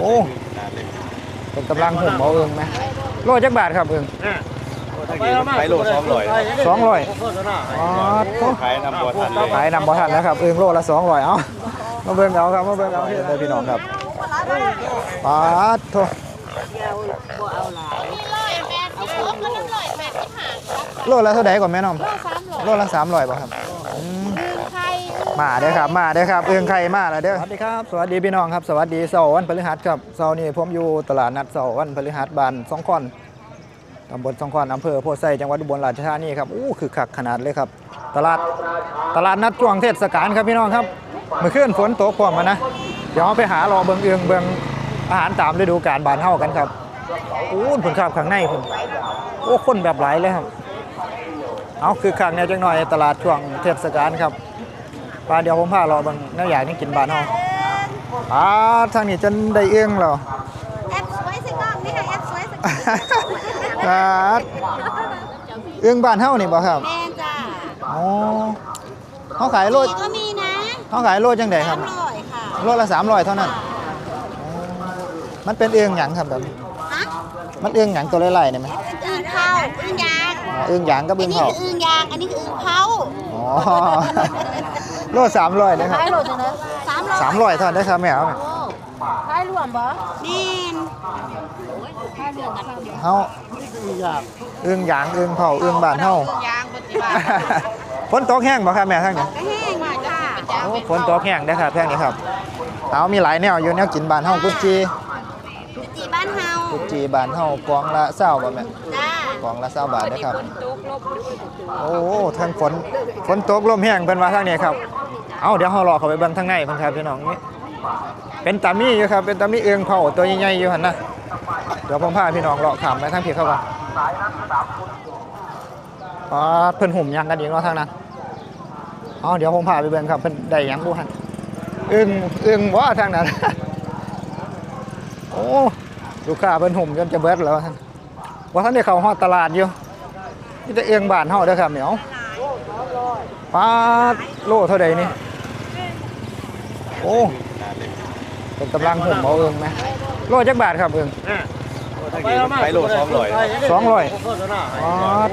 โอ้เป็นกำลังหุ่มเอาเอิงไหมโลจักบาทครับเอิงไปโลสองร้อยสองร้อยอ๋อโถ่ขายนำบัวทันเลยขายนำบ่ทันนะครับเอิงโลละสองร้อยเอามาเบิ่งเอาครับมาเบิ่งเอาเด้อพี่น้องครับปาดโทโลละเท่าไหร่ก่อนแม่น้องโลละสามร้อยป่ะครับอืมไข่ มาเด้อครับมาเด้อครับเอื้องไข่มาแล้วเด้อสวัสดีครับสวัสดีพี่น้องครับสวัสดีเสาร์วันพฤหัสครับเสาร์นี้ผมอยู่ตลาดนัดเสาร์วันพฤหัสบานสองคอนตำบลสองคอนอำเภอโพไซจังหวัดอุบลราชธานีครับอู้คือคักขนาดเลยครับ ตลาดตลาดนัดช่วงเทศกาลครับพี่น้องครับเมื่อคืนฝนตกพร้อมมานะเดี๋ยวไปหารอเบิงเอืองเบิงอาหารตามฤดูกาลบานเฮากันครับอู้ผลข้าวข้างในคุณโอ้คนแบบหลายเลยครับ เอาคือคักเนี่ยจังหน่อยตลาดช่วงเทศกาลครับ ปลาเดี๋ยวผมพารอเบางน้าอยากนี่กินบานเฮาอ่าทางนี้จนได้เอื้องแล้วแอปสวยสิกล้องนี่ค่ะแอปสวยสิกล้องครับเอื้องบ้านเฮานี่บ่ครับแม่นจ้าอ๋อเฮาขายโลนี่ก็มีนะเฮาขายโลจังไดคสารับมร้อยค่ะโลละ300เท่านั้นอ๋อมันเป็นเอื้องหยังครับแบบฮะมันเอื้องหยังตัวไล่ๆนี่มั้ยอึ่งเผาอึ่งยางอ๋อเอื้องหยังกับอัเอื้นองนี้เผาคืออึ่งยางอันนี้คืออึ่งเผาอ๋อ โล300นะครับขายโหลดจังเลยสามร้อย300เท่านั้นได้ครับแม่เอาไหมขายรวมบ่แม่นขายรวมกันเฮาเอื้องหยางเอื้องเผาเอื้องบ้านเฮายางปัจจุบันฝนตกแห้งบ่ครับแม่ทางนี้ก็แห้งมาจ้าโอ้ฝนตกแห้งได้อครับแห้งนี้ครับเอามีหลายแนวอยู่แนวกินบานเฮากุจีจีบ้านเฮากุจีบานเฮากล่องละเศร้าบ่แม่จ้ากล่องละเศร้าบาทนะครับ โอ้ทางฝนฝนตกลมแห้งเป็นว่าทางนี้ครับ เอาเดี๋ยวเฮารอเข้าไปเบิ่งทางในพิ่นครับพี่น้องนี่เป็นตามี่อยู่ครับเป็นตามี่เอืองเผาตัวใหญ่ๆอยู่หันนะเดี๋ยวผมพาพี่น้องเลาะขามไปทางพี่เข้าก่อนอ๋อเพิ่นหุ่มยังกันอีกเนาะทางนั้นเอาเดี๋ยวผมพาไปเบิ่งครับเพิ่นได้ยังบ่หั่นอึ้งเอึ้งบ่ทางนั้นโอ้ลูกค้าเพิ่นหุ่มจนจะเบิดแล้วท่านว่าท่านได้เข้าฮอดตลาดอยู่นี่จะเอียงบานเฮาเด้อครับเหมียวปลาโลเท่าใดนี่ โอ้เป็นกำลังหุ่มเอาเอิงไหมโลจักบาทครับเอิงไปโลสองร้อยสองร้อยอ๋อ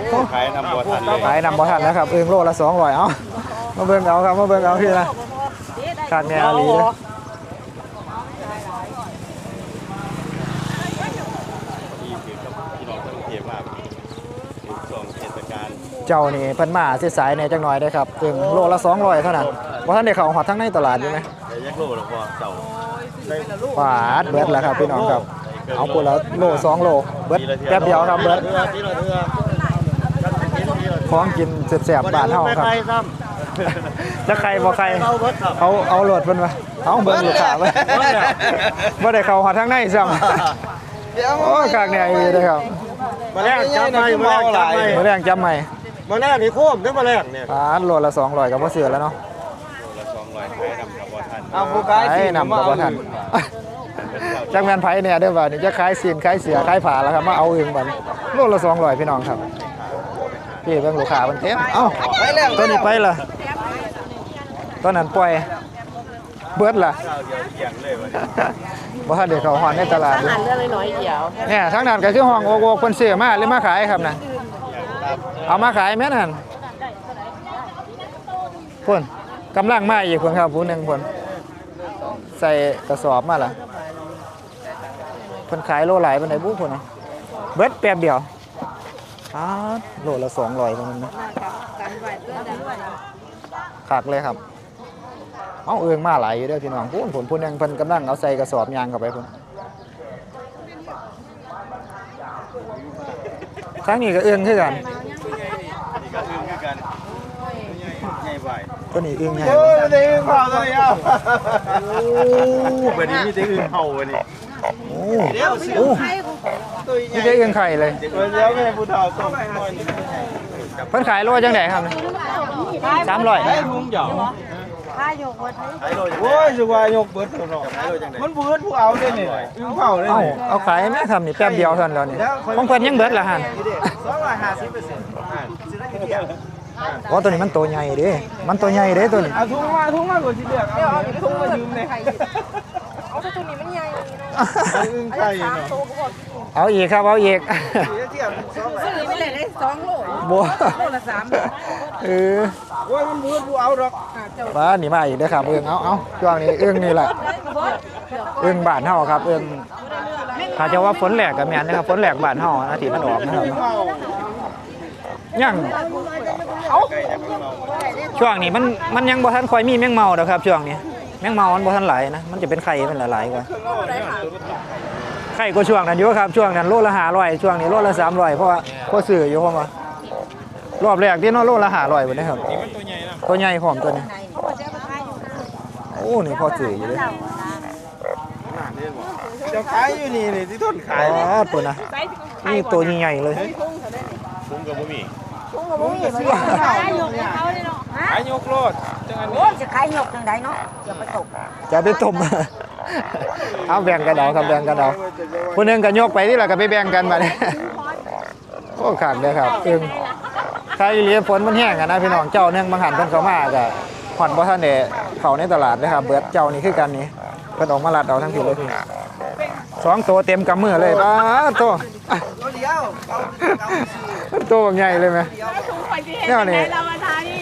โถ่ขายนำบัวทันเลยขายนำบ่ทันนะครับเอิงโลละสองร้อยเอามาเบิ่งเอาครับมาเบิ่งเอาพี่นะขาดแนวลีเลยที่คือกับพี่น้องทั้งเทียมมากช่วงเทศกาลเจ้านี่เพิ่นมาสิสายในจักหน่อยได้อครับเอิงโลละ200เท่านั้นบ่ทันได้เข้าฮอดทั้งในตลาดอยู่ไหม แต่ยักโลหรอพ่อเจ้าปาดเบิดแล้วครับพี่น้องครับ เอาคนละโลสองโลเบิดแป๊บเดียวครับเบิดของกินแซ่บๆบ้านเฮาครับจะใครบ่ใครเอาเอาโหลดเพิ่นมาเอาเบิ่งลูกค้าไว้บ่ได้เข้าหาทางในซ้ำโอ้ยคากเนี่ยอีเด้อครับมาแรกจับไม่มาแรกจับไม่มื้อแรงจำใหม่มาแรกนี่โคมเด้อมาแรกเนี่ยปาดโลละ200ก็บ่เสือแล้วเนาะ เอาผู้กายไอ้สินำก็บ่ทันจักแม่นไผเนี่ยเด้อว่านี่จะขายซีนขายเสือขายผ้าแล้วครับมาเอาเองบัดนี้โลละ200พี่น้องครับพี่เบิ่งลูกค้าเพิ่นเต็มเอ้าไปแล้วตัวนี้ไปละตัวนั้นปล่อยเบิดล่ะเจ้าเดียวเกี่ยงเลยวันนี้บ่ทันได้เข้าฮอดในตลาดอยู่เรื่องน้อยๆเดียวเนี่ยทางนั้นก็คือห้องโอกโอกเพิ่นซื้อมาหรือมาขายครับน่ะเอามาขายแม่นหั่นพุ่นกำลังมาอีกคนครับผู้หนึงพุ่น ใส่กระสอบมาล่ะเพิ่นขายโลหลายเปานใดบุพุ่นนะเบิดแป๊บเดียวอ้าโลละ200พุ่นนะคักเลยครับ เอาเอืองมาหลายอยู่เด้อพี่น้องพูนผลพูนยังเพิ่นกำลังเอาใส่กระสอบยางเข้าไปพุ่นครั้งนี้ก็เอืองคือกัน นี่ก็อึ้งคือกันใหญ่ใหญ่ ตัวนี้เอืองใหญ่โอ้ยมันได้เผาตัวนี้เอาโอ้วันนี้มีแต่อึ้งเห่าวันนี้โอ้โอ้นี่ได้เอืองไข่เลยเดี๋ยวแม่ผู้เฒ่าส่งหน่อยเพิ่นขายโลจังไดครับสามร้อยได้ถุงหยองขายโลจังโอ้ยสุวายกเบิดตัวเนาะขายโลจังไหนมันเบิดผู้เอาได้นี่อึ้งเผาได้เอ้านี่เอาขายไหมครับนี่แป๊บเดียวเท่านั้นแล้วนี่ของเพิ่นยังเบิดละหั่น250% โอ้ตัวนี้มันตัวใหญ่เด้มันตัวใหญ่เด้ตัวนี้เอาถุงมาถุงมาก่อนสิเลือกเอาเอาถุงมายืมเลยเอาตัวนี้มันใหญ่อึ้งไข่เนาะเอาอีกครับเอาอีกเทียบสองซื้อไปเลยได้สองโลบัวโลละสามเออโอ้ยมันมืดกูเอาดอกมาหนีมาอีกเด้อครับเอื้องเอาเอาช่วงนี้เอื้องนี่แหละเอื้องบ้านเฮาครับเอื้องถ้าจะว่าฝนแหลกกับแม่นนะครับฝนแหลกบ้านเฮานะที่มันออกนะครับ เมายังช่วงนี้มันมันยังบ่ทันค่อยมีแมงเมาดอกครับ ช่วงนี้แมงเมามันบ่ทันหลายนะมันจะเป็นไข่เป็นหลายๆกว่าไข่ก็ช่วงนั้นอยู่ครับช่วงนั้นโลละ500ช่วงนี้โลละ300เพราะว่าก็ซื้ออยู่เพราะว่ารอบแรกที่เนาะโลละ500พุ่นนะครับนี่มันตัวใหญ่นะตัวใหญ่พร้อมตัวนี้โอ้นี่พอซื้ออยู่เด้อเจ้าขายอยู่นี่นี่ที่ทนอ๋ขายอตัวนะนี่ตัวใหญ่ๆเลยคุ้มกับบ่มี ผมก็ซื้อขายหยกให้เขาเลยเนาะขายยกโลดจังอันโอ้ยจะขายหยกจังไดเนาะอย่าไปตกจะไปต้ม เอาแบ่งกันเอาครับแบ่งกันเอาคนหนึงก็ยกไปที่เราก็ไปแบ่งกันมาเนี่ยโอ้ขาดเลยครับอึงใครเรียนฝนมันแห้งอะนะพี่น้องเจ้าเนื่องบางหันเพิ่นเขามาก็ผ่อนบ่ทันได้เข้าในตลาดนะครับเบิดเจ้านี่คือกันนี่เพิ่นออกมาลัดเอาทั้งทีเลยสองตัวเต็มกำมือเลยป้าดตัวตัวเดียวเอา ตัวแบบใหญ่เลยไหมถุงข่อยสิเห็นเนี่ยนี่เรามาทานี่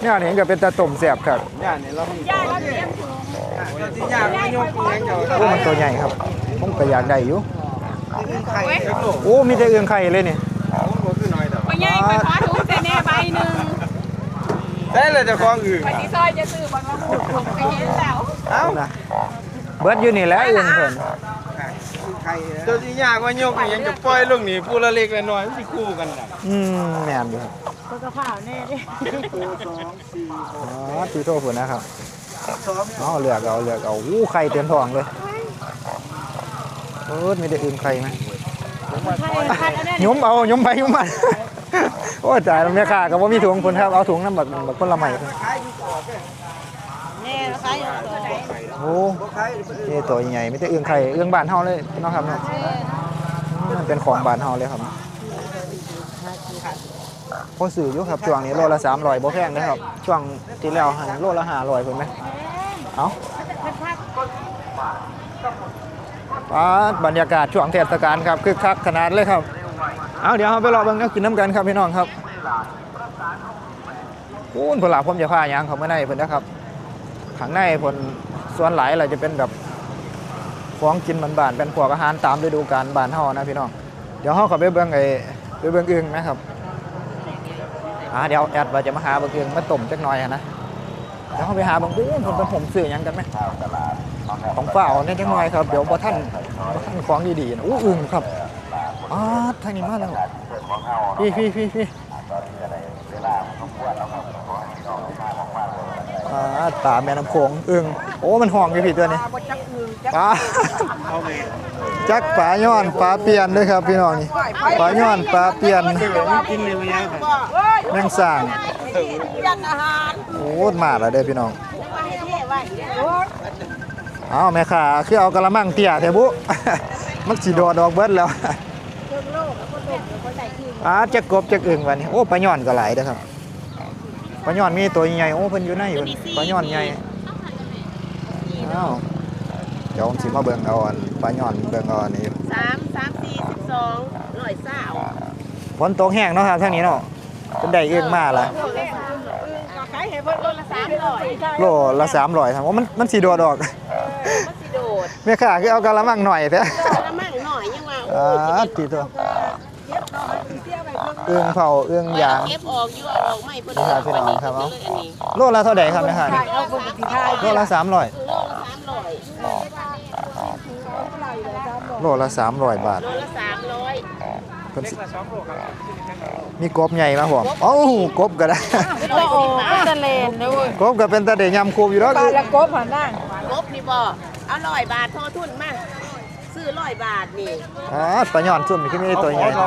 เนี่ยนี่ก็เป็นตะตุ่มแสบครับย่านนี่เราย่าก็เตรียมถุงเจ้าที่ย่างมายกเลี้ยงเจ้าโอ้มันตัวใหญ่ครับผมก็อยากได้อยู่ไข่เล็กโลกโอ้มีแต่เอื้องไข่เลยนี่ผมก็คือน้อยดอกไปย่ายไปขอถุงใส่แน่ใบหนึ่งได้เลยเจ้าของอื่นไปที่ซอยจะซื้อบอลมาผูกถุงไปเห็นแล้วเอ้านะเบิดอยู่นี่แหล้วเอื้องเพิ่น เจ้าที่ย่างมายกนี่ยังจะปล่อยลงนี่ผู้ละเล็กละน้อยมันสิคู่กันน่ะอืมแม่นอยู่ครับก็กระเพราแน่ดิอ๋อตีโทษพุ่นนะครับอ๋อเลือกเอาเลือกเอาอู้ไข่เต็มท้องเลยเบิดมีแต่เอื้องไข่ไหมพัดอันนั้นยมเอายมไปยมมาโอ้ยจ่ายแล้วแม่ค้าก็บ่มีถุงพุ่นครับเอาถุงน้ำบักบักผลไม้พุ่นแน่ ขายตัวไหนโอ้นี่ตัวใหญ่ไม่แต่เอื้องไข่เอื้องบานเฮาเลยเนาะครับเนาะอืมมันเป็นของบานเฮาเลยครับพอซื้ออยู่ครับช่วงนี้โลละ300บ่แพงนะครับช่วงที่แล้วหันโลละ500เพิ่นไหมเอ้าปาบรรยากาศช่วงเทศกาลครับคึกคักขนาดเลยครับ เอาเดี๋ยวเราไปรอเบิ่งนวกินน้ำกันครับพี่น้องครับโอ้นผลาผมจะพายางเขาไม่ได้เพิ่นนะครับ ข้างในเพิ่นส่วนหลายเราจะเป็นแบบของกินบานๆเป็นพวกอาหารตามฤดูกาลบานเฮานะพี่น้องเดี๋ยวเฮาข้าไปเบิ่งไอ้ไปเบิ่งอึ่งนะครับอ่าเดี๋ยวแอดว่าจะมาหาเบิ่งอึ่งมาต้มจักหน่อยนะเดี๋ยวเฮาไปหาเบิ่งอู้นเพิ่นเป็นผมซื้อหยังกันไหมของเปล่าเนี่ยจักหน่อยครับเดี๋ยวบ่ทันบ่ทันของดีๆนะอู้อึ่งครับอ๋อทางนี้มาแล้วพี่พี่พี่พี่ อ่าตาแม่น้ำโขงอึ้งโอ้ มันห่องอยู่พี่ตัวนี้ปลาจักปลาย้อนปลาเปลี่ยนด้วยครับพี่น้องนี่ปลาย้อนปลาเปลี่ยนกินเลยมั้ยครับแมงส่างยันอาหารโอ้มาแล้วเด้อพี่น้องไว้เท่ไว้โอ้ยเอาแม่ขาคือเอากระมังเตี้ยแท้บุมันสิโดดดอกเบิดแล้วเครื่องโลกแล้วก็ตกแล้วก็ใส่ขี้อ่าจักกบจักอึ่งวันนี้โอ้ปลาย่อนก็หลายเด้อครับ ปลาย่อนมีตัวใหญ่โอ้เพิ่นอยู่ในเพิ่นปลาย่อนใหญ่อ้าวเดี๋ยวผมสิมาเบิ่งเอาอันปลาย่อนเบิ่งเอาอันนี้สามสามสี่สิบสองร้อยสาวฝนตกแห้งเนาะครับทางนี้เนาะเป็นได้อึ่งมาละขายให้เพิ่นโลละสามร้อยโลละ300ครับว่ามันมันสิโดดออกมันสิโดดแม่ค้าคือเอากระมังหน่อยแท้โลละมั่งหน่อยยังว่าอ่าติตัว อึ่งเผาอึ่งยาง เก็บออกอยู่เอาออกไม่เพิ่นนี่ครับพี่น้องครับเอาอันนี้โลละเท่าใดครับแม่ค้านี่เอาคนที่ทายโลละ300โลละสามร้อยโลละ300บาทโลละสามร้อยเพิ่นสิมีกบใหญ่มาผมเอ้ากบก็ได้ร้อยสิบบาททะเลนด้วยกบก็เป็นตาเดยำคูบอยู่แล้วปลาละกบหันนั่งกบนี่บ่เอาร้อยบาทโทอทุนมา ซื้อร้อยบาทนี่อ๋อปลาหย่อนซุ่มนี่คือมีตัวใหญ่ เ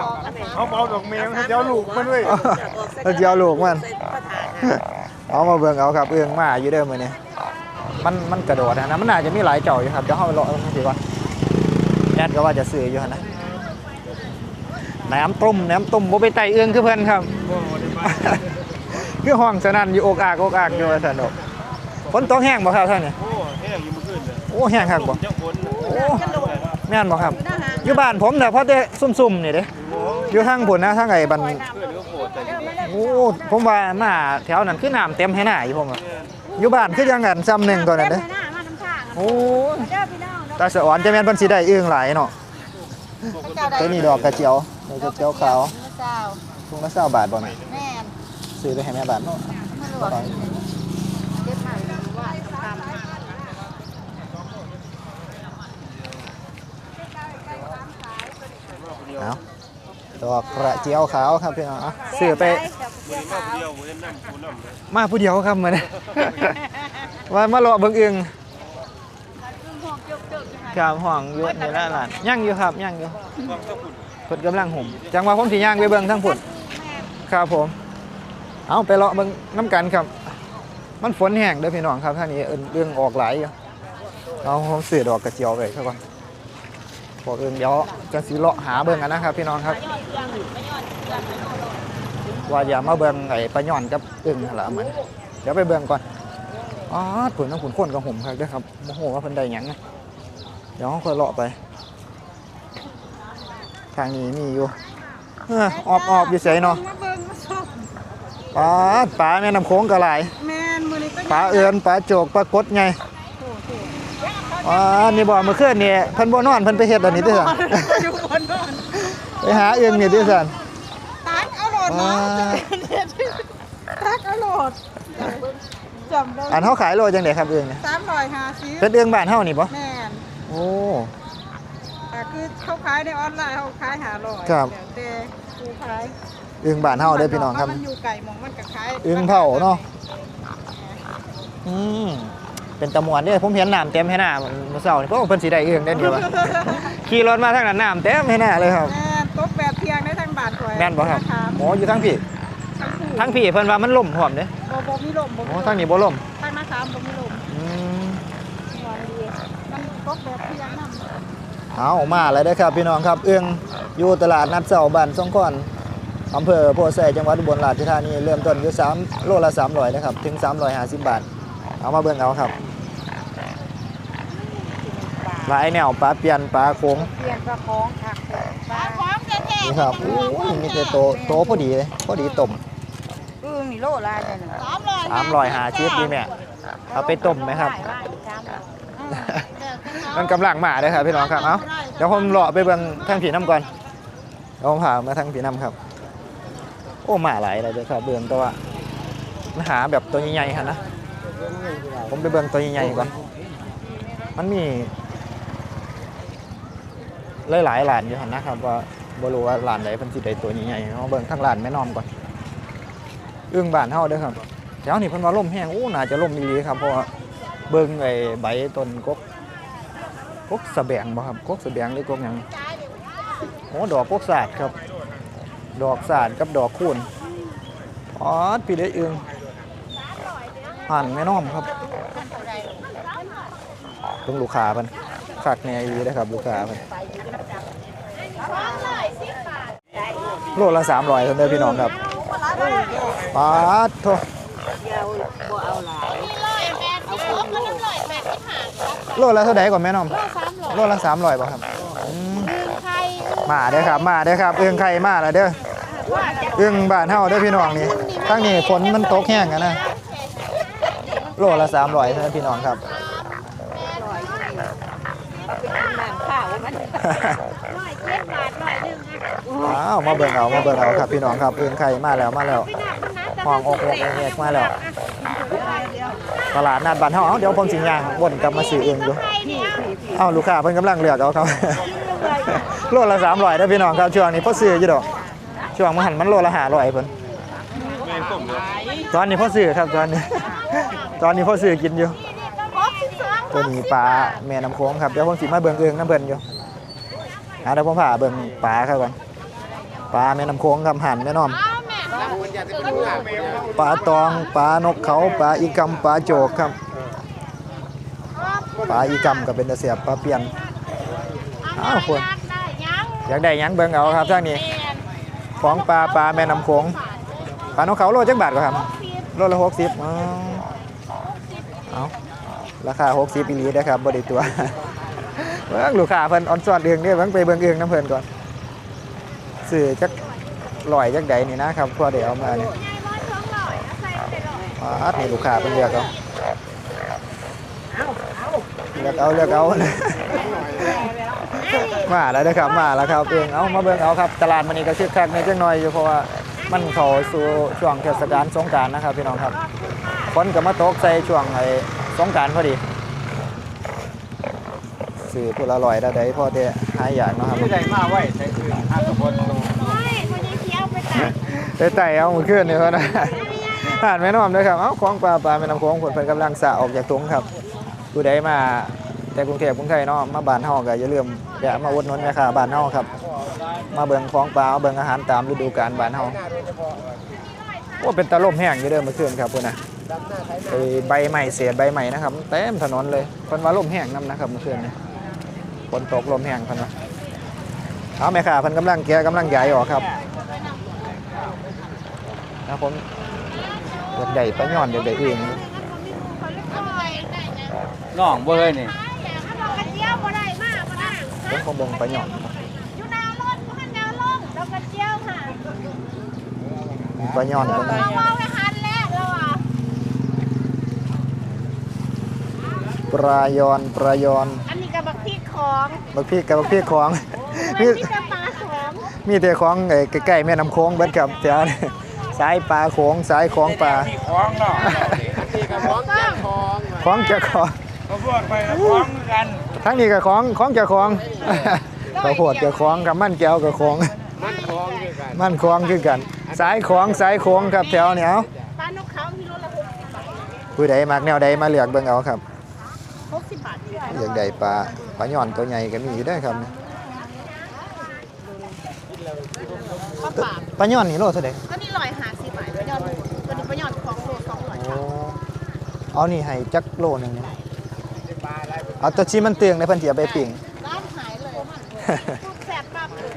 อาเอาดอกเมงเดี๋ยวลูกมันเว้ยเอาเดี๋ยวลูกมันใส่ประทานนะเอามาเบิ่งเอาครับเอื้องมาอยู่เด้อมื้อนี้มันมันกระโดดนะมันน่าจะมีหลายเจ้าอยู่ครับเดี๋ยวเฮาไปรอเอาสิก่อนแอดก็ว่าจะซื้ออยู่หั่นนะน้ำต้มน้ำต้มบ่ไปไต่เอื้องคือเพิ่นครับคือห้องสนั่นอยู่อกอากอกอากอยู่ว่าซั่นดอกฝนตกแห้งบ่ครับท่านนี่โอ้แห้งอยู่เมื่อคืนเลยโอ้แห้งคักบ่เจ้าฝนโอ้ แม่นบ่ครับ อยู่บ้านผมเนี่ยพอแต่ซุ่มๆนี่เด้อยู่ทางพุ่นนะทางไอ้บันโอ้ผมว่ามาแถวนั้นคือน้ำเต็มให้หน้าอยู่ผมอะอยู่บ้านคือยังกันซ้ำหนึ่งตัวนั้นเด้โอ้ยตาสะอ่อนจะแม่นเพิ่นสิได้อึ้งหลายเนาะตัวนี้ดอกกระเจียวดอกกระเจียวขาวถุงละ20บาทบ่แม่แม่นซื้อไปให้แม่บ้านเนาะ ไม่รู้ว่าเจ็บหนักหรือว่าตาม เอา ดอกกระเจียวขาวครับพี่น้องเอาซื้อไปเดียวเว้นน้ำปูน้ำเลยมาผู้เดียวครับมื้อนี้ว่ามาเลาะเบิ่งอึงครับห้องอยู่ในร้านร้านยังอยู่ครับยังอยู่เพิ่นกำลังห่มจังว่าผมสิย่างไปเบิ่งทั้งพุ่นครับผม เอาไปเลาะเบิ่งน้ำกันครับ มันฝนแห้งเด้อพี่น้องครับท่างนี้เอิ้นเรื่องออกหลายอยู่เอาผมซื้อดอกกระเจียวไปครั บก่อนพอเอิ้นเดี๋ยวจังสิเลาะหาเบิ่งกันนะครับ พี่น้องครับว่าอย่ามาเบิ่งไอ้ปลาย่อนกับอึ่งหั่นล่ะมันเดี๋ยวไปเบิ่งก่อนอ๋อผุนต้องขุนคนกับผมครับเด้อครับโมโหว่าเพิ่นได้หยังนะเดี๋ยวเราค่อยเลาะไป ทางนี้มีอยู่เอ้อออบออบอยู่ไสเนาะมาเบิ่งมาชมปลาปลาแม่น้ำโขงก็หลายแม่นมื้อนี้ก็ปลาเอือนปลาโจกปลากดไง อ๋อนี่บ่เมื่อคืนนี่เพิ่นบ่นอนเพิ่นไปเฮ็ดอันนี้ติซั่นอยู่บนนอนไปหาอึ่งนี่ติซั่นตักเอาโหลดเนาะตักเอาโหลดจำได้อันเฮาขายโลจังได๋ครับอึ่งเนี่ย350เป็นอึ่งบ้านเฮานี่บ่แม่นโอ้แต่คือเขาขายในออนไลน์เขาขายหาร้อยครับแต่กูขายอึ่งบ้านเฮาเด้อพี่น้องครับมันอยู่ไก่มองมันก็ขายอึ่งเผาเนาะอืม เป็นตะมวนเด้อผมเห็นน้ำเต็มให้หน้าเมื่อเช้านี่พวกเพิ่นสิได้อึ่งได้เดียวอะ ขี่รถมาทางนั้นน้ำเต็มให้หน้าเลยครับ แม่นตกแบบเที่ยงได้ทางบาทถวยแม่นบ่ครับถามหมออยู่ทางพี่ทั้งคู่ทางพี่เพิ่นว่ามันล่มพร้อมเด้บ่บ่มีลมบ่โอ้มีลมทางนี้บ่ล่มทางนาคามบ่มีลมอืมนอนดีมันตกแบบเที่ยงนำเอามาแล้วเด้อครับพี่น้องครับอึ่งอยู่ตลาดนัดเสาบ้านสงขลาอำเภอโพธิ์ไซจังหวัดอุบลราชธานีเริ่มต้นอยู่3โลละ300นะครับถึง350บาท เอามาเบิ่งเอาครับหลายแนวปลาเปียนปลาโขงเปลี่ยนประคองค่ะปลาพร้อมแท้นี่ครับโอ้ยมีแต่โตโตพอดีเลยพอดีต้มๆอึ้งนี่โลละเนี่ยนะสามร้อยหาชิปนี่แม่เอาไปต้มไหมครับมันกำลังมาเลยครับพี่น้องครับเอ้าเดี๋ยวผมเลาะไปเบิ่งทางผีน้ำก่อนเดี๋ยวผมพามาทางผีน้ำครับ โอ้มาหลายเลยเด้อครับเบิ่งแตัวามันหาแบบตัวใหญ่ๆครับนะ ผมไปเบิ่งตัวใหญ่ๆก่อนมันมีหลายๆหลานอยู่หันนะครับว่าบรู้ว่าหลานไหนเพิ่นสิได้ตัวใหญ่ๆเอาเบิ่งทางหลานแม่นอมก่อนอึ้งบานเฮาเด้อครับแถวนี้เพิ่นว่าลมแห้งโอ้น่าจะลมอีครับเพราะเบิ่งไอ้ใบต้นกกกกสะแบงบ่ครับกกสะแบงหรือกกหยังโอ้ดอกกกสาดครับ ดอกสาดกับดอกคูณอ๋อพี่ได้อึ้ง หั่นแม่น้อมครับเพิ่งลูกค้าเพิ่นคักแน่อีหลีเด้อครับลูกค้าเพิ่นโลละ300เพิ่นเด้อพี่น้องครับปาดโทโลละเท่าไหร่ก่อนแม่น้อมโลละสามร้อยป่ะครับอืมมาเด้อครับ มาเด้อครับเอื้องไข่มาแล้วเด้อเอื้องบ้านเฮาเด้อพี่น้องนี่ทั้งนี้ฝนมันตกแห้งกันนะ โลละสามร้อยเท่านั้นพี่น้องครับอ้าวมาเบิ่งเอามาเบิ่งเอาครับพี่น้องครับเอื้องไข่มาแล้วมาแล้วห้องอกอกเอกมาแล้วตลาดนัดบ้านเฮาเอ้าเดี๋ยวผมสิย่างวนกลับมาซื้อเองดูเอ้าลูกค้าเพิ่นกำลังเลือกเอาครับโลละ300เด้อพี่น้องครับช่วงนี้พอซื้ออยู่ดอกช่วงมันหันมันโลละ500เพิ่นแม่นต้มเลยตอนนี้พอซื้อครับตอนนี้ ตอนนี้พอซื้อกินอยู่ ตัวนี้ปลาแม่น้ำโขงครับเดี๋ยวผมสิมาเบิ่งเอิงน้ำเบิ่นอยู่อ่าเดี๋ยวผมพาเบิ่งปลาครับก่อนปลาแม่น้ำโขงครับหั่นแม่น้อมปลาตองปลานกเขาปลาอีกำปลาโจกครับปลาอีกำก็เป็นตะเสียบปลาเปลี่ยนอ้าวคนอยากได้ยังเบิ่งเอาครับทางนี้ของปลาปลาแม่น้ำโขงปลานกเขาโลจักบาทก็ครับโลละหกสิบอ๋อ ราคาหกสิบอีลีนะครับบริตัวเบิ่งลูกค้าเพิ่นออนซอนเองเด้อเบิ่งไปเบิ่งเองน้ำเพิ่นก่อนซื้อจักลอยจักใดนี่นะครับพอได้เอามาเนี่ยอาดนี่ลูกค้าเพิ่นเลือกเอาเลือกเอาเลือกเอามาแล้วนะครับมาแล้วครับเองเอามาเบิ่งเอาครับตลาดมันนี้ก็คึกคักในจังหน่อยอยู่เพราะว่ามันเข้าสู่ช่วงเทศกาลสงกรานต์นะครับพี่น้องครับฝนก็มาตกใส่ช่วงไอ สงกรานต์พอดีสื่อผู้ละลอยได้พอได้หายอยากเนาะครับไม่ได้มาไว้ใส่คืนห้าคนได้ไต่เอามือขึ้นนี่เพิ่นนะผ่านแม่น้อมด้วยครับเอ้าของปลาปลาแม่น้ำโขงผลเพิ่นกำลังสะออกจากถุงครับผู้ใดมาแต่กรุงเทพกรุงไทยเนาะมาบ้านเฮาก็อย่าลืมแวะมาอุดหนุนแม่ค้าบ้านเฮาครับ มาเบิ่งของปลาเอาเบิ่งอาหารตามฤดูกาลบ้านเฮา โอ้เป็นตะล่มแห้งอยู่เด้อเมื่อคืนครับพุ่นน่ะไอ้ใบใหม่เศษใบใหม่นะครับเต็มถนนเลยเพิ่นว่าล่มแห้งนํนะครับเมื่อคืนนี้ฝนตกลมแห้งเพิ่นว่าเอาแม่ค้าเพิ่นกำลังแกะกำลังใหญ่ออกครับนะผมอยากได้ปลาย่อนอยากได้อื่นน้องบ่เลยนี่ผมก็เบิ่งปลาย่อนปลาย่อนเพิ่นปลายอนปลายอนอันนี้ก็บักพริกของบักพริกกับบักพริกของมีนี่ก็ปลาของมีแต่ของไอ้ใกล้ๆแม่น้ำโค้งเบิดครับแถวนี้สายปลาโขงสายของปลาที่คล้องเนาะของเจ้าของเขาพวกไปคล้องกันทั้งนี้ก็ของของเจ้าของข้าวโพดเจ้าของกับมันแก้วกับของมันคล้องด้วยกันมันของคือกัน สายของสายโค้งครับแถวนี้เอาปลานกเขาที่รถละหกสิบบาทผู้ใดมักแนวใดมาเลือกเบิ่งเอาครับหกสิบบาทอยากได้ปลาปลาย่อนตัวใหญ่ก็มีอยู่ได้อครับปลาปากปลาย่อนนี่โลเท่าใดก็นี่ลอยหาสิบบาทยอดตัวนี้ประยอดของโลสองร้อยโอ้เอานี่ให้จักโลหนึงนะเอาตัวชีมันเตืองในเพิ่นสิเอาไปปิ้งร้านหายเลยพูดแสบมากเลย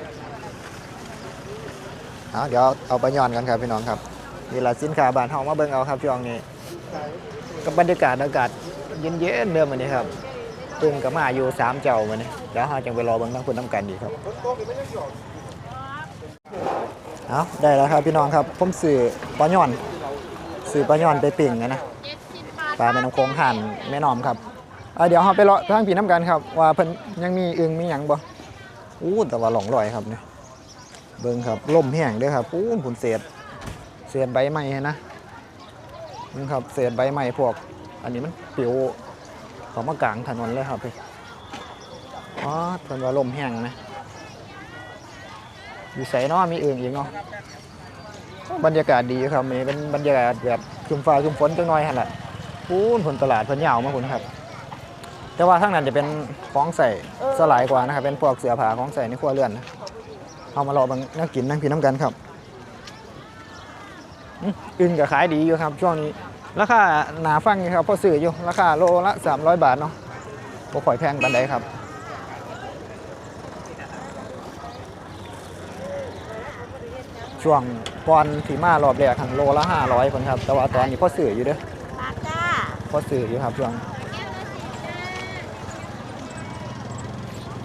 เอาเดี๋ยวเอาไปย้อนกันครับพี่น้องครับนี่ละสินค้าบ้านเฮามาเบิ่งเอาครับช่วงนี้กับบรรยากาศอากาศเย็นๆเดิมมื้อนี้ครับตึงก็มาอยู่สามเจ้ามื้อนี้เดี๋ยวเฮาจังไปรอเบิ่งทั้งคุณน้ำกันดีครับเอาได้แล้วครับพี่น้องครับผมซื้อปลาย่อนซื้อปลาย่อนไปปิ้งนะนะปลาแม่น้ำโขงหั่นแม่น้อมครับเเดี๋ยวเฮาไปรอทางพี่น้ำกันครับ ว่าเพิ่นยังมีอึงมีหยังบ่อู้แต่ว่าหลงลอยครับเนี่ย เบิ่งครับล่มแห้งเด้อครับปูนผุนเศษเศษใบไม้นะนี่ครับเศษใบไม้พวก อันนี้มันปิวเของมากลางถนนเลยครับพี่อ๋อเพิ่นว่าล่มแห้งนะอยู่ใส่นอมีอื่นอีกเนาะบรรยากาศดีครับนี่เป็นบรรยากาศแบบครึมฟ้าครึมฝนจังน้อยหั่นแหละปูนผลตลาดเพิ่ยาวมากคุณครับ แต่ว่าทางนั้นจะเป็นของใส่สลายกว่านะครับเป็นพวกเสือผาของใส่ในครัวเรือนนะ เอามารอบางนักกินนั่งกินน้ำกันครับอืมอื่นก็ขายดีอยู่ครับช่วงนี้ราคาหนาฟังอยู่ครับพอซื้ออยู่ราคาโลละ300 บาทเนาะบ่ข่อยแพงปานใดครับช่วงก่อนที่มารอบแรกหันโลละ500คนครับแต่ว่าตอนนี้พอซื้ออยู่เด้อปลาจ้าพอซื้ออยู่ครับช่วง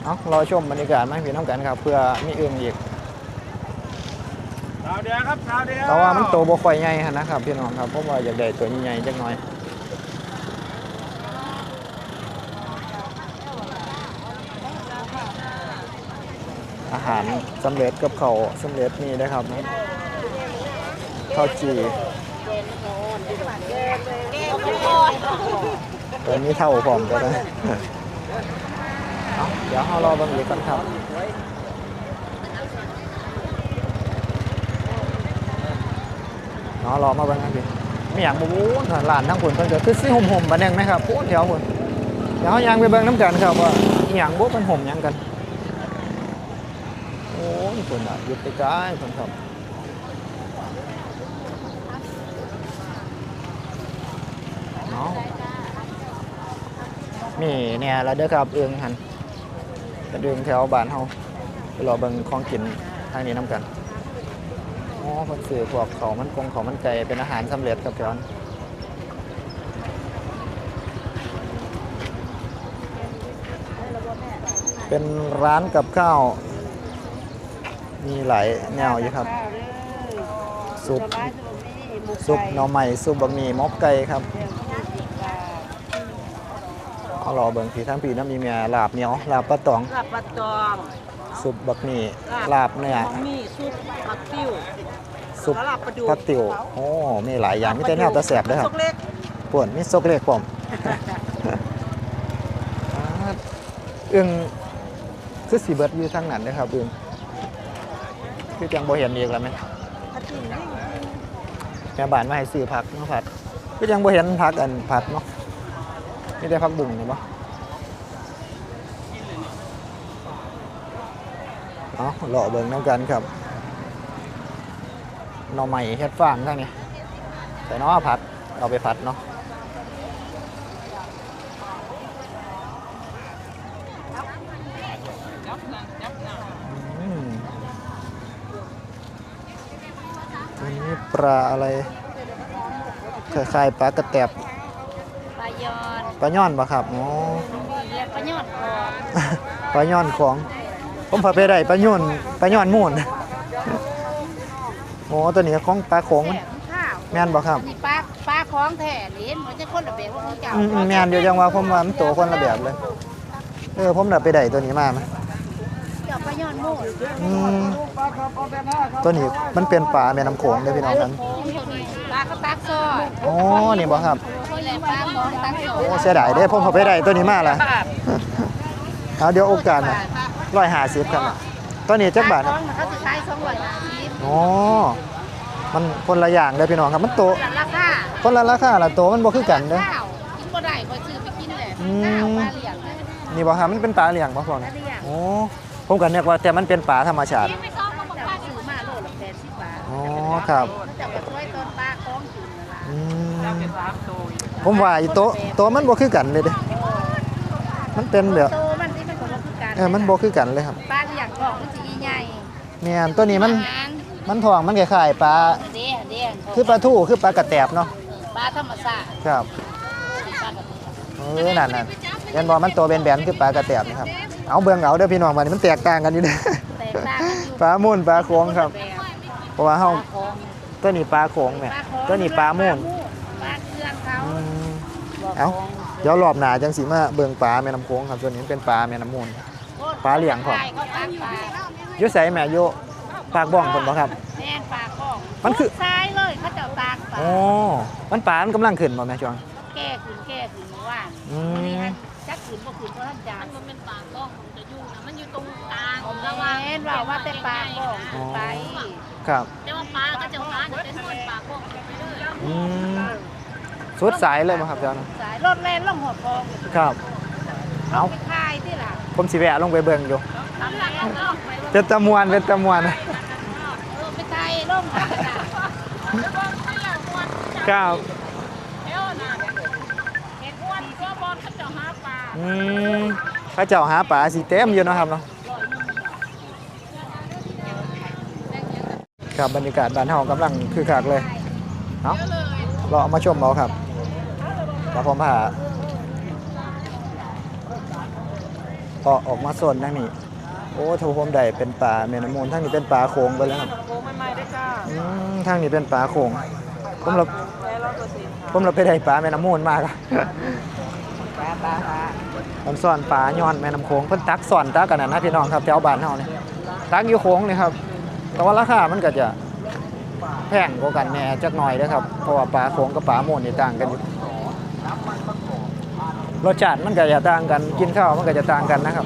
เอารอชมบรรยากาศมาให้พี่น้องกันครับ เพื่อมีอื่นอีกสาวเดียวครับสาวเดียวแต่ว่ามันโตบ่ค่อยใหญ่หั้นนะครับพี่น้องครับผมว่าอยากได้ตัวใหญ่ๆจักหน่อยอาหารสำเร็จกับเขาวสำเร็จนี่นะครับข้าวจีตัวนี้เท่าผมก็ได้ เอาเดี๋ยวเรารอบางอีกก่อนครับเนาะรอมาบิ่งกันดิไม่อยากมาวู้นหลานทั้งคนเพิ่นก็คือสิห่มๆบัดนึงนะครับปูนแถวพุ่นเดี๋ยวยังไปเบิ่งน้ำกันครับว่าอีหยังบ่เป็นห่มยังกันโอ้ยเพิ่นน่ะอยู่ไกลๆเพิ่นครับเนาะนี่เนี่ยแล้วเด้อครับเอืองหัน เป็นเอืองแถวบ้านเฮาไปรอเบิ่งของกินทางนี้น้ำกันอ๋อเพิ่นซื้อพวกเขาวมันคงเขาวมันไก่เป็นอาหารสำเร็จครับจอนเป็นร้านกับข้าว มีหลายแนวอยู่ครับ ซุปซุปหน่อไม้ซุปบะหมี่หมกไก่ครับเอา รอเบิ่งผีทั้งผีน้ำมีเมียลาบเหนียวลาบปลาตองลาบปลาตองซุปบะหมี่ลาบเนื้อมีซุปผักติ้วซุปลาบปลาดุกผักติ๋วโอ้มีหลายอย่างมีแต่แนวตะแสบเด้วยคซุรับปเล็กป่วนมีซกเล็กผมเอื้องคือสีเบิดอยู่ทางนั้นเด้อครับเอื้องคือจังบ่เห็นอีกแล้วไหมแม่บ้านมาให้ซื้อผักเนาะผัด คือจังบ่เห็นผักอันผัดเนาะ มีแต่ผักบุ้งนี่บ่เอาเลาะเบิ่งน้ำกันครับหน่อใหม่เฮ็ดฟางทางนี้แต่นาะผัดเอาไปผัดเนาะอันนี้ปลาอะไรคล้ายๆปลากระแตบ ปลาย่อนปะครับอ๋อเรียกปลายอดคอปลาย่อนของ ผมพาไปได้ปลาย่อนปลาย่อนมูนโอ้ตัวนี้ของปลาโขงมันข้าวแม่นบ่ครับ นี่ปลาปลาของแท้นี่มันจะคนละแบบว่าของเจ้าอืมอืมแม่นอยู่จังว่าผมว่ามันโตคนละแบบเลย เออผมน่ะไปได้ตัวนี้มาไหมเจ้าปลายอนโม่อืมตัวนี้มันเป็นปลาแม่น้ำโขงเด้อพี่น้องกันโค้งตัวนี้ปลากระตักซอย อ๋อ นี่บ่ครับ นี่แหละปลาของตักซอยโอ้เสียดายเด้ผมพอไปได้ตัวนี้มาละเอาเดี๋ยวโอกาสนะร้อยหาสิบครับตัวนี้จักบาทปคลารับของเขาจะขายสองร้อยห้าสิบอ๋อมันคนละอย่างเด้อพี่น้องครับมันโตแต่ราคาคนละราคาละโตมันบ่คือกันเด้อข้าวกินบ่ได้ก็ซื้อไปกินแหละอืมข้าวปลาเหลี่ยงนะนี่บ่ครับมันเป็นปลาเลี้ยงบ่พวกปนี้ลาเหลี่ยงโอ้ผมก็นึกว่าแต่มันเป็นปลาธรรมชาติเจ้าซื้อมาโลละแปดสิบบาทอ๋อครับเจ้าก็ช่วยต้นปลาของกินนั่นล่ะอืม ผมว่าอีโตโตมันบ่คือกันเลยเด้อมันเป็นแบบโตมันที่มันก็บ่คือกันเออมันบ่คือกันเลยครับปลาเหลี่ยงของมันสิใหญ่แม่นตัวนี้มันอาหารมันทองมันคล้ายๆปลาเด้เด้คือปลาทูคือปลากระแตบเนาะปลาธรรมชาติครับปลากระเออนั่นนั่นยันบอกมันตัวแบนๆคือปลากระแตบนะครับ เอาเบิ่งเอาเด้อพี่น้องมันมันแตกต่างกันอยู่เด้อแตกต่างกันอยู่ปลาม่วนปลาโขงครับแบบเพราะว่าเฮาปลาของตัวนี้ปลาโขงแม่ตัวนี้ปลาม่วน ปลาเครื่องเขา อืม บ่ เอ้าของเดี๋ยวรอบหน้าจังสิมาเบิ่งปลาแม่น้ำโขงครับตัวนี้มันเป็นปลาแม่น้ำมูลปลาเหลี่ยงพร้อมเขาตักปลาอยู่ไสแม่อยู่ปากบ้องเพิ่นบ่ครับแม่นปลาของมันคือซ้ายเลยเขาเจ้าตากปลาอ๋อมันปลามันกำลังขึ้นบ่แม่จวงแก้ขึ้นแก้ขึ้นเมื่อวานอืมวันนี้ฮะจักขึ้นบ่ขึ้นเพราะท่านจานมันเป็นปลาของจะอยู่นะมันอยู่ตรงกลางระหว่างแม่นว่าว่าแต่ปลาของขึ้นไปครับแต่ว่าปลาก็จะปลาจะเป็นส่วนปลาของไปเลยอืม สุดสายเลยบ่ครับเจ้านะสายรถแล่นล่องหัวคลองครับ เอาไปคายที่ล่ะผมสิแวะลงไปเบิ่งอยู่ทำหลังเอาล่องไปเป็นตะมวนเป็นตะมวนเออไปคายล่องไปล่ะครับเที่ยวน่ะเห็นอ้วนก็บอลเขาจะหาปลาอืมพระเจ้าหาปลาสีเต็มอยู่เนาะครับเนาะครับบรรยากาศบ้านเฮากำลังคือคักเลยเนาะเราเอามาชมเอาครับ แล้วผมพาก็ออกมาโซนทางนี้ โอ้ทูผมได้เป็นปลาเมนำมูลทางนี้เป็นปลาโขงไปแล้วครับโค้งใหม่ๆด้วยจ้าอืมทางนี้เป็นปลาโขงผมเราแม่ร้อยเปอร์เซ็นต์ค่ะผมเราไปได้ปลาแม่น้ำมูลมากอะปลาปลาปลามันซ่อนปลาย้อนแม่น้ำโขงเพิ่นตักซ่อนตักกันนะนะพี่น้องครับแถวบ้านเฮานี่ตักอยู่โขงนี่ครับ แต่ว่าราคามันก็จะแพงกว่ากันแหน่จักหน่อยเด้อครับเพราะว่าปลาโขงกับปลาโมนนี่ต่างกันอยู่ รสชาติมันก็จะต่างกัน กินข้าวมันก็จะต่างกันนะครับ